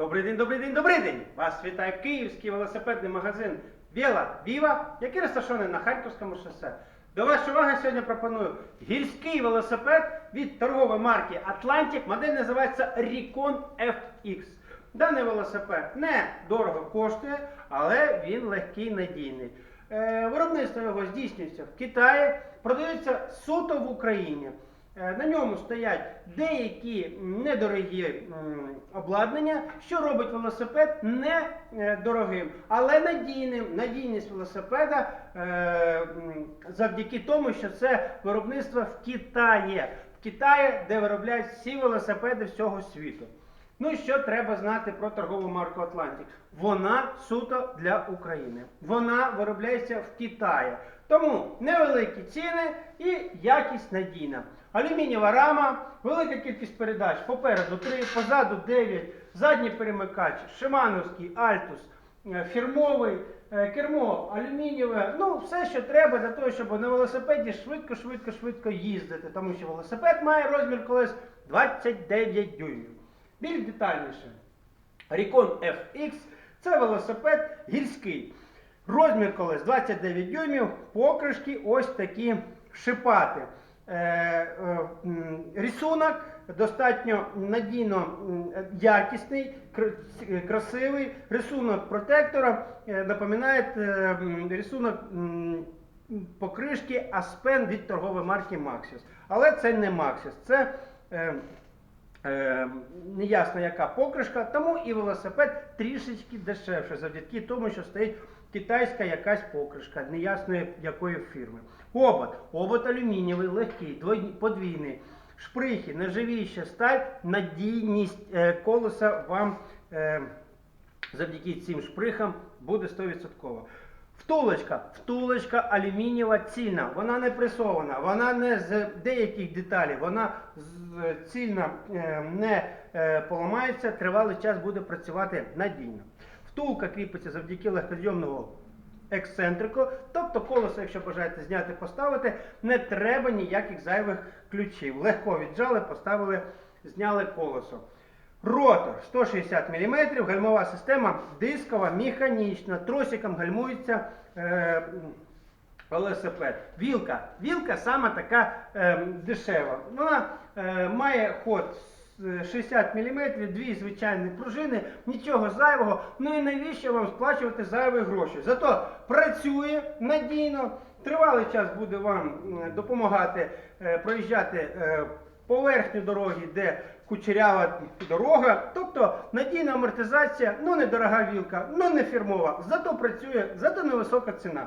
Добрий день, добрий день, добрий день! Вас вітає київський велосипедний магазин Біла Віва, який розташований на Харківському шосе. До вашої уваги сьогодні пропоную гірський велосипед від торгової марки Atlantic. Модель називається Recon FX. Даний велосипед не дорого коштує, але він легкий надійний. Е, Виробництво його здійснюється в Китаї, продається суто в Україні. Е, На ньому стоять деякі недорогі обладнання, що робить велосипед не е, але надійним. Надійність велосипеда е, завдяки тому, що це виробництво в Китаї. В Китаї, де виробляють всі велосипеди всього світу. Ну і що треба знати про торгову марку Атлантик? Вона суто для України. Вона виробляється в Китаї. Тому невеликі ціни і якість надійна. Алюмінієва рама, велика кількість передач. Попереду 3, позаду 9, задній перемикач, Шимановський, Альтус, е, фірмовий, е, кермо алюмінієве. Ну, все, що треба для того, щоб на велосипеді швидко, швидко, швидко їздити. Тому що велосипед має розмір колес 29 дюймів. Більш детальніше. Recon FX це велосипед гірський. Розмір колес 29 дюймів, покришки ось такі шипати. Е, е, рисунок достатньо надійно якісний, красивий. Рисунок протектора е, напоминає рисунок покришки Aspen від торгової марки Maxis. Але це не Maxis, це е, е, неясно яка покришка, тому і велосипед трішечки дешевше, завдяки тому, що стоїть китайська якась покришка, неясної якої фірми. Обод, обод алюмінієвий, легкий, подвійний. Шприхи, нержавіюча сталь, надійність е, колеса вам е, завдяки цим шприхам буде 100%. Втулочка, втулочка алюмінієва цільна, вона не пресована, вона не з деяких деталей, вона цільна е, не е, поламається, тривалий час буде працювати надійно. Втулка кріпиться завдяки легкозйомного ексцентрику, тобто колесо, якщо бажаєте зняти, поставити, не треба ніяких зайвих ключів. Легко віджали, поставили, зняли колесо. Ротор 160 мм, гальмова система дискова, механічна, тросиком гальмується е. Вілка. Вілка саме така е, дешева. Вона е, має ход 60 мм, дві звичайні пружини, нічого зайвого. Ну і навіщо вам сплачувати зайві гроші? Зато працює надійно, тривалий час буде вам допомагати е, проїжджати е, поверхню дороги, де кучерява дорога, тобто надійна амортизація, ну недорога вілка, ну не фірмова, зато працює, зато невисока ціна.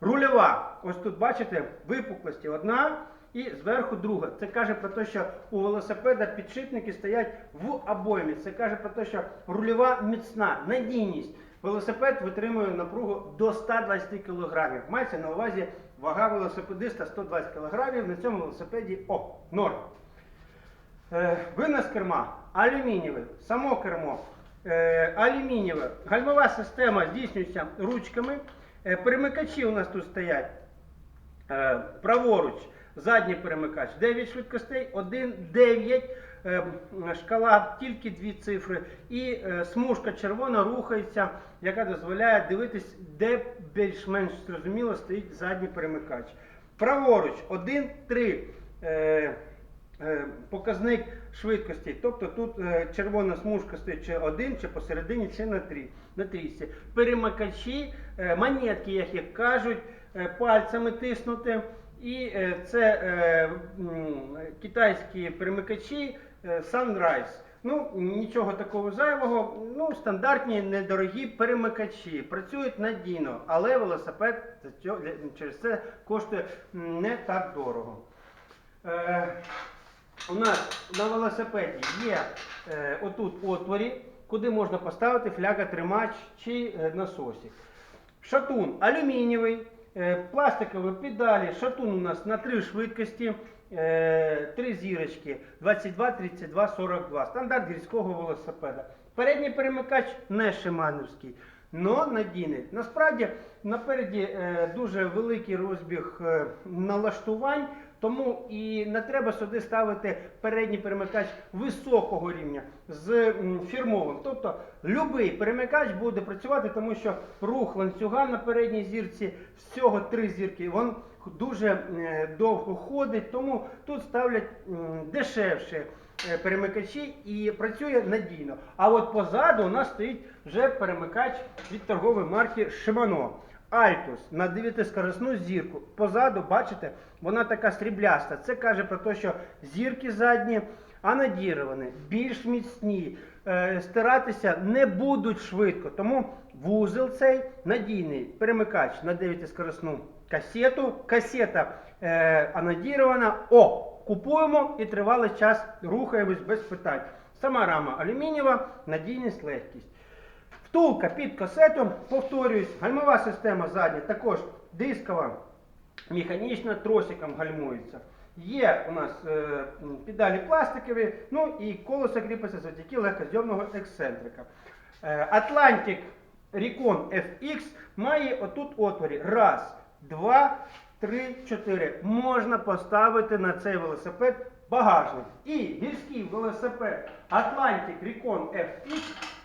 Рульова, ось тут бачите, випуклості одна і зверху друга. Це каже про те, що у велосипеда підшипники стоять в обоймі. Це каже про те, що рульова міцна, надійність. Велосипед витримує напругу до 120 кг. Мається на увазі вага велосипедиста 120 кг. На цьому велосипеді о, норм. Е, Винос керма алюмінієвий, само кермо е, алюмінієве. Гальмова система здійснюється ручками. Е, Перемикачі у нас тут стоять е, праворуч, задній перемикач 9 швидкостей, 1, 9. Е, Шкала тільки дві цифри. І е, смужка червона рухається, яка дозволяє дивитись, де більш-менш зрозуміло стоїть задній перемикач. Праворуч 1, 3. Е, е, показник швидкості. Тобто тут червона смужка стоїть чи один, чи посередині, чи на три. На трійці. Перемикачі, монетки, як їх кажуть, пальцями тиснути. І це китайські перемикачі Sunrise. Ну, нічого такого зайвого. Ну, стандартні недорогі перемикачі. Працюють надійно, але велосипед через це коштує не так дорого. Е, у нас на велосипеді є е, отут отворі, куди можна поставити фляга-тримач чи е, насосик. Шатун алюмінієвий, е, пластикові педалі. Шатун у нас на три швидкості, е, три зірочки 22, 32, 42. Стандарт гірського велосипеда. Передній перемикач не шимановський. Но надійний. Насправді напереді е, дуже великий розбіг е, налаштувань, тому і не треба сюди ставити передній перемикач високого рівня з фірмовим. Тобто будь-який перемикач буде працювати, тому що рух ланцюга на передній зірці, всього три зірки, він дуже е, довго ходить, тому тут ставлять м, дешевші е, перемикачі і працює надійно. А от позаду у нас стоїть вже перемикач від торгової марки Shimano. Altus на 9-скоросну зірку. Позаду, бачите, вона така срібляста. Це каже про те, що зірки задні анодіровані, більш міцні, е, стиратися не будуть швидко. Тому вузол цей надійний перемикач на 9-скоросну касету. Касета е, анодірована. О! Купуємо і тривалий час рухаємось без питань. Сама рама алюмінієва, надійність, легкість. Втулка під касету, повторююсь, гальмова система задня також дискова, механічна, тросиком гальмується. Є у нас е, педалі пластикові, ну і колесо кріпиться завдяки легкозйомного ексцентрика. Е, Atlantic Recon FX має отут отворі. Раз, два, три, чотири. Можна поставити на цей велосипед багажник. І гірський велосипед Atlantic Recon FX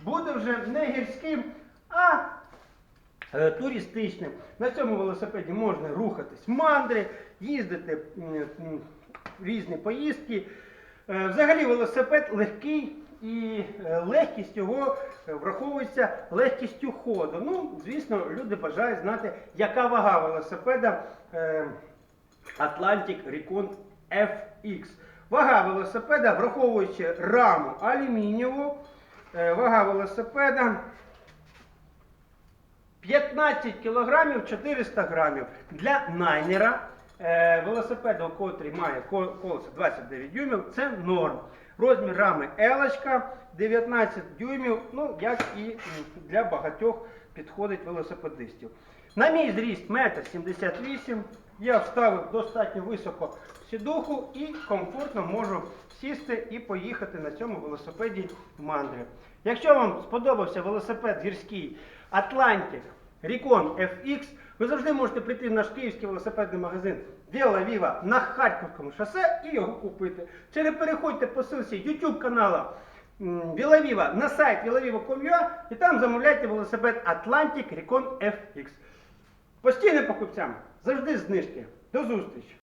буде вже не гірським, а е, туристичним. На цьому велосипеді можна рухатись мандри, їздити в різні поїздки. Е, Взагалі велосипед легкий і е, легкість його е, враховується легкістю ходу. Ну, звісно, люди бажають знати, яка вага велосипеда е, Atlantic Recon FX. Вага велосипеда, враховуючи раму алюмінієву, вага велосипеда 15 кілограмів 400 грамів. Для найнера е, велосипеду, котрий має ко- колесо 29 дюймів, це норм. Розмір рами елочка 19 дюймів, ну як і для багатьох підходить велосипедистів. На мій зріст 1,78 м. Я вставив достатньо високо сідуху і комфортно можу сісти і поїхати на цьому велосипеді в мандри. Якщо вам сподобався велосипед гірський Atlantic Recon FX, ви завжди можете прийти в наш київський велосипедний магазин Віла Віва на Харківському шосе і його купити. Чи не переходьте по ссылці YouTube канала Віла Віва на сайт vilaviva.com.ua і там замовляйте велосипед Atlantic Recon FX. Постійним покупцям завжди знижки. До зустрічі!